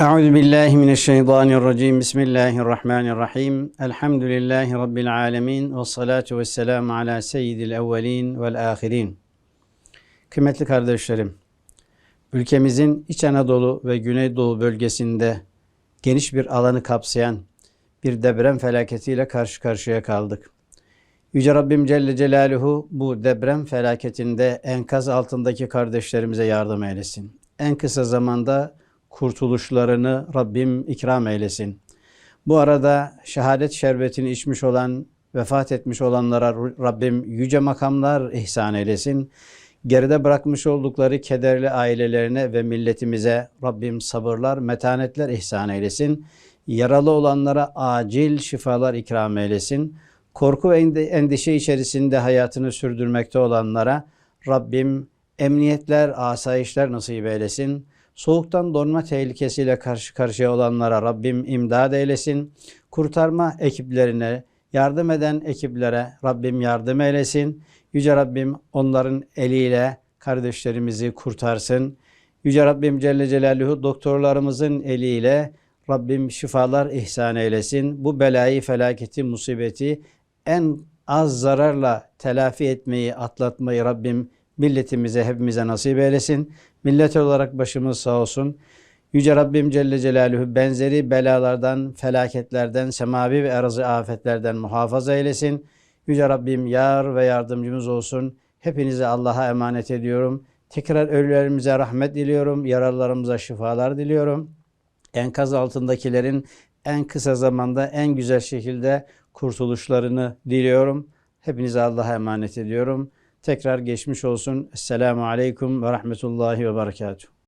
Euzu billahi mineşşeytanirracim. Bismillahirrahmanirrahim. Elhamdülillahi rabbil alamin ve salatu vesselam ala seyyidil evvelin vel ahirin. Kıymetli kardeşlerim, ülkemizin İç Anadolu ve Güneydoğu bölgesinde geniş bir alanı kapsayan bir deprem felaketiyle karşı karşıya kaldık. Yüce Rabbim Celle Celaluhu bu deprem felaketinde enkaz altındaki kardeşlerimize yardım eylesin. En kısa zamanda kurtuluşlarını Rabbim ikram eylesin. Bu arada şehadet şerbetini içmiş olan, vefat etmiş olanlara Rabbim yüce makamlar ihsan eylesin. Geride bırakmış oldukları kederli ailelerine ve milletimize Rabbim sabırlar, metanetler ihsan eylesin. Yaralı olanlara acil şifalar ikram eylesin. Korku ve endişe içerisinde hayatını sürdürmekte olanlara Rabbim emniyetler, asayişler nasip eylesin. Soğuktan donma tehlikesiyle karşı karşıya olanlara Rabbim imdad eylesin. Kurtarma ekiplerine, yardım eden ekiplere Rabbim yardım eylesin. Yüce Rabbim onların eliyle kardeşlerimizi kurtarsın. Yüce Rabbim Celle Celaluhu doktorlarımızın eliyle Rabbim şifalar ihsan eylesin. Bu belayı, felaketi, musibeti en az zararla telafi etmeyi, atlatmayı Rabbim milletimize, hepimize nasip eylesin. Millet olarak başımız sağ olsun. Yüce Rabbim Celle Celaluhu benzeri belalardan, felaketlerden, semavi ve arazı afetlerden muhafaza eylesin. Yüce Rabbim yar ve yardımcımız olsun. Hepinize Allah'a emanet ediyorum. Tekrar ölülerimize rahmet diliyorum. Yaralılarımıza şifalar diliyorum. Enkaz altındakilerin en kısa zamanda en güzel şekilde kurtuluşlarını diliyorum. Hepinize Allah'a emanet ediyorum. Tekrar geçmiş olsun. Esselamu Aleyküm ve Rahmetullahi ve Berekatuhu.